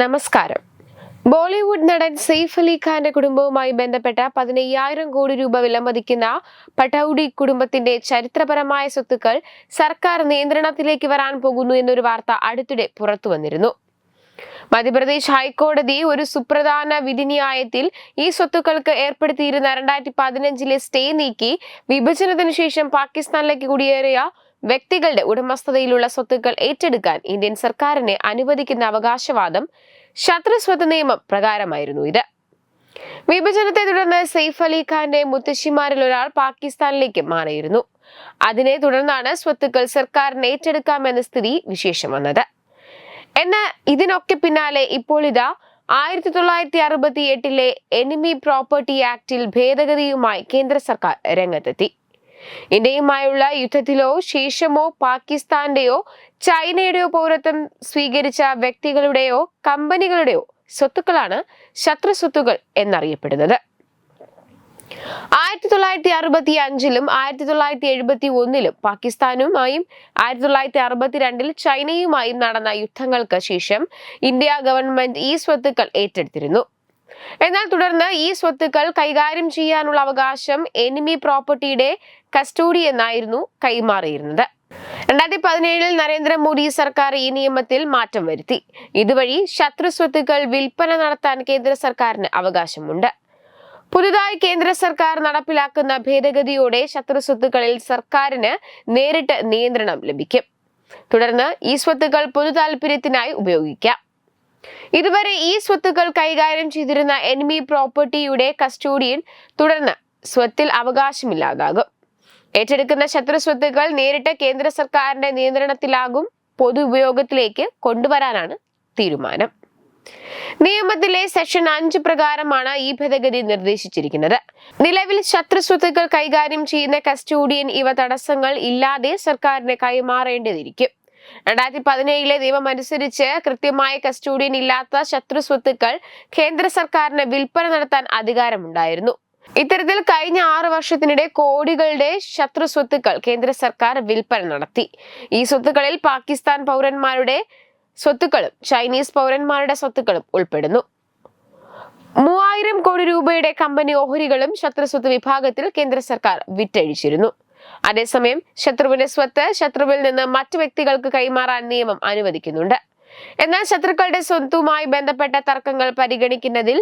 നമസ്കാരം. ബോളിവുഡ് നടൻ സെയ്ഫ് അലി ഖാന്റെ കുടുംബവുമായി ബന്ധപ്പെട്ട പതിനയ്യായിരം കോടി രൂപ വിലമതിക്കുന്ന പട്ടൌഡി കുടുംബത്തിന്റെ ചരിത്രപരമായ സ്വത്തുക്കൾ സർക്കാർ നിയന്ത്രണത്തിലേക്ക് വരാൻ പോകുന്നു എന്നൊരു വാർത്ത അടുത്തിടെ പുറത്തുവന്നിരുന്നു. മധ്യപ്രദേശ് ഹൈക്കോടതി ഒരു സുപ്രധാന വിധിന്യായത്തിൽ ഈ സ്വത്തുക്കൾക്ക് ഏർപ്പെടുത്തിയിരുന്ന രണ്ടായിരത്തി പതിനഞ്ചിലെ സ്റ്റേ നീക്കി വിഭജനത്തിനു ശേഷം പാകിസ്ഥാനിലേക്ക് കുടിയേറിയ വ്യക്തികളുടെ ഉടമസ്ഥതയിലുള്ള സ്വത്തുക്കൾ ഏറ്റെടുക്കാൻ ഇന്ത്യൻ സർക്കാരിനെ അനുവദിക്കുന്ന അവകാശവാദം ശത്രുസ്വത്ത് നിയമം പ്രകാരമായിരുന്നു ഇത്. വിഭജനത്തെ തുടർന്ന് സെയ്ഫ് അലി ഖാന്റെ മുത്തശ്ശിമാരിൽ ഒരാൾ പാകിസ്ഥാനിലേക്ക് മാറിയിരുന്നു. അതിനെ തുടർന്നാണ് സ്വത്തുക്കൾ സർക്കാരിന് ഏറ്റെടുക്കാമെന്ന സ്ഥിതി വിശേഷം വന്നത്. എന്നാൽ ഇതിനൊക്കെ പിന്നാലെ ഇപ്പോൾ ഇതാ ആയിരത്തി തൊള്ളായിരത്തി അറുപത്തി എട്ടിലെ എനിമി പ്രോപ്പർട്ടി ആക്ടിൽ ഭേദഗതിയുമായി കേന്ദ്ര സർക്കാർ രംഗത്തെത്തി. ഇന്ത്യയുമായുള്ള യുദ്ധത്തിലോ ശേഷമോ പാകിസ്ഥാന്റെയോ ചൈനയുടെയോ പൗരത്വം സ്വീകരിച്ച വ്യക്തികളുടെയോ കമ്പനികളുടെയോ സ്വത്തുക്കളാണ് ശത്രു സ്വത്തുക്കൾ എന്നറിയപ്പെടുന്നത്. ആയിരത്തി തൊള്ളായിരത്തി അറുപത്തി അഞ്ചിലും ആയിരത്തി തൊള്ളായിരത്തി എഴുപത്തി ഒന്നിലും പാകിസ്ഥാനുമായും ആയിരത്തി തൊള്ളായിരത്തി അറുപത്തിരണ്ടിൽ ചൈനയുമായും നടന്ന യുദ്ധങ്ങൾക്ക് ശേഷം ഇന്ത്യ ഗവൺമെന്റ് ഈ സ്വത്തുക്കൾ ഏറ്റെടുത്തിരുന്നു. എന്നാൽ തുടർന്ന് ഈ സ്വത്തുക്കൾ കൈകാര്യം ചെയ്യാനുള്ള അവകാശം എനിമി പ്രോപ്പർട്ടിയുടെ കസ്റ്റോഡി എന്നായിരുന്നു കൈമാറിയിരുന്നത്. രണ്ടായിരത്തി പതിനേഴിൽ നരേന്ദ്രമോദി സർക്കാർ ഈ നിയമത്തിൽ മാറ്റം വരുത്തി. ഇതുവഴി ശത്രു സ്വത്തുക്കൾ വിൽപ്പന നടത്താൻ കേന്ദ്ര സർക്കാരിന് അവകാശമുണ്ട്. പുതുതായി കേന്ദ്ര സർക്കാർ നടപ്പിലാക്കുന്ന ഭേദഗതിയോടെ ശത്രു സ്വത്തുക്കളിൽ സർക്കാരിന് നേരിട്ട് നിയന്ത്രണം ലഭിക്കും. തുടർന്ന് ഈ സ്വത്തുക്കൾ പൊതുതാൽപര്യത്തിനായി ഉപയോഗിക്കാം. ഇതുവരെ ഈ സ്വത്തുക്കൾ കൈകാര്യം ചെയ്തിരുന്ന എനിമി പ്രോപ്പർട്ടിയുടെ കസ്റ്റോഡിയൻ തുടർന്ന് സ്വത്തിൽ അവകാശമില്ലാതാകും. ഏറ്റെടുക്കുന്ന ശത്രു സ്വത്തുക്കൾ നേരിട്ട് കേന്ദ്ര സർക്കാരിന്റെ നിയന്ത്രണത്തിലാകും പൊതു ഉപയോഗത്തിലേക്ക് കൊണ്ടുവരാനാണ് തീരുമാനം. നിയമത്തിലെ സെക്ഷൻ അഞ്ച് പ്രകാരമാണ് ഈ ഭേദഗതി നിർദ്ദേശിച്ചിരിക്കുന്നത്. നിലവിൽ ശത്രു സ്വത്തുക്കൾ കൈകാര്യം ചെയ്യുന്ന കസ്റ്റോഡിയൻ ഇവ തടസ്സങ്ങൾ ഇല്ലാതെ സർക്കാരിന് കൈമാറേണ്ടതിരിക്കും. രണ്ടായിരത്തി പതിനേഴിലെ നിയമം അനുസരിച്ച് കൃത്യമായ കസ്റ്റോഡിയൻ ഇല്ലാത്ത ശത്രു സ്വത്തുക്കൾ കേന്ദ്ര സർക്കാരിന് വിൽപ്പന നടത്താൻ അധികാരമുണ്ടായിരുന്നു. ഇത്തരത്തിൽ കഴിഞ്ഞ ആറ് വർഷത്തിനിടെ കോടികളുടെ ശത്രു സ്വത്തുക്കൾ കേന്ദ്ര സർക്കാർ വിൽപ്പന നടത്തി. ഈ സ്വത്തുക്കളിൽ പാകിസ്ഥാൻ പൗരന്മാരുടെ സ്വത്തുക്കളും ചൈനീസ് പൗരന്മാരുടെ സ്വത്തുക്കളും ഉൾപ്പെടുന്നു. മൂവായിരം കോടി രൂപയുടെ കമ്പനി ഓഹരികളും ശത്രുസ്വത്ത് വിഭാഗത്തിൽ കേന്ദ്ര സർക്കാർ വിറ്റഴിച്ചിരുന്നു. അതേസമയം ശത്രുവിന്റെ സ്വത്ത് ശത്രുവിൽ നിന്ന് മറ്റു വ്യക്തികൾക്ക് കൈമാറാൻ നിയമം അനുവദിക്കുന്നുണ്ട്. എന്നാൽ ശത്രുക്കളുടെ സ്വത്തുമായി ബന്ധപ്പെട്ട തർക്കങ്ങൾ പരിഗണിക്കുന്നതിൽ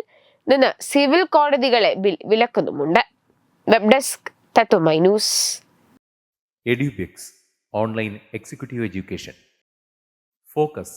നിന്ന് സിവിൽ കോടതികളെ ബിൽ വിലക്കുന്നുമുണ്ട്. വെബ് ഡെസ്ക് തത്വമൈ News. Edubix online executive education. Focus